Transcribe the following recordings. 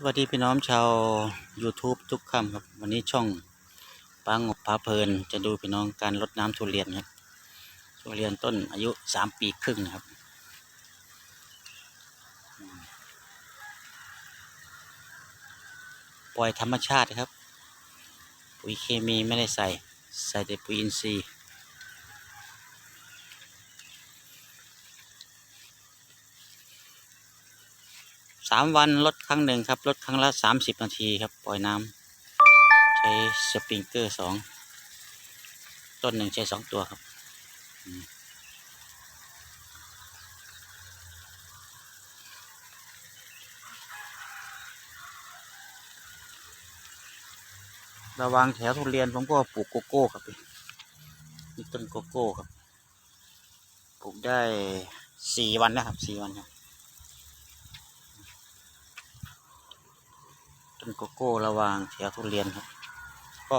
สวัสดีพี่น้องชาว YouTube ทุกคำครับ วันนี้ช่องปางบพาเพลิน จะดูพี่น้องการรดน้ำทุเรียนครับ ทุเรียนต้นอายุสามปีครึ่งนะครับ ปล่อยธรรมชาติครับ ปุ๋ยเคมีไม่ได้ใส่ ใส่แต่ปุ๋ยอินทรีย์ สามวันลดครั้งหนึ่งครับลดครั้งละสามสิบนาทีครับ ปล่อยน้ำใช้สปริงเกอร์สองต้นหนึ่งใช้สองตัวครับระวังแถวทุเรียนผมก็ปลูกโกโก้ครับนี่ต้นโกโก้ครับ ปลูกได้สี่วันแล้วครับสี่วันครับ ต้นโกโก้ระวางแถวทุเรียนครับ ก็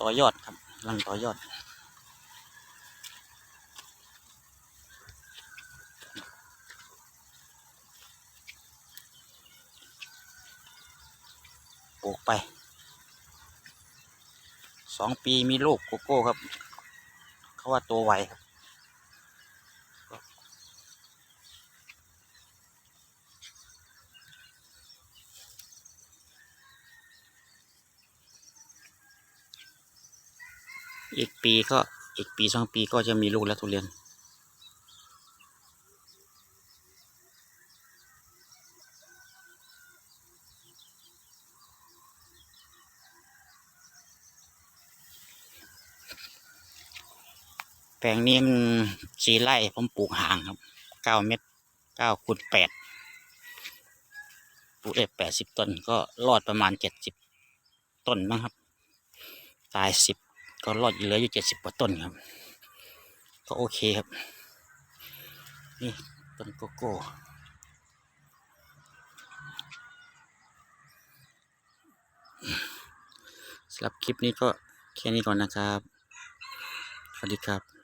ต่อยอดครับกำลังต่อยอดปลูกไปสองปีมีลูกโกโก้ครับ เขาว่าตัวไวครับ อีกปีก็อีกปีสองปีก็จะมีลูกแล้วทุเรียน แปลงนี้มันสีไร่ผมปลูกห่างครับเก้าเม็ดเก้าคูณแปดปลูกได้แปดสิบต้นก็รอดประมาณเจ็ดสิบต้นมั้งครับ ตายสิบ ก็รอดอยู่เหลืออยู่เจ็ดสิบกว่าต้นครับ ก็โอเคครับ นี่ต้นโกโก้สำหรับคลิปนี้ก็แค่นี้ก่อนนะครับ สวัสดีครับ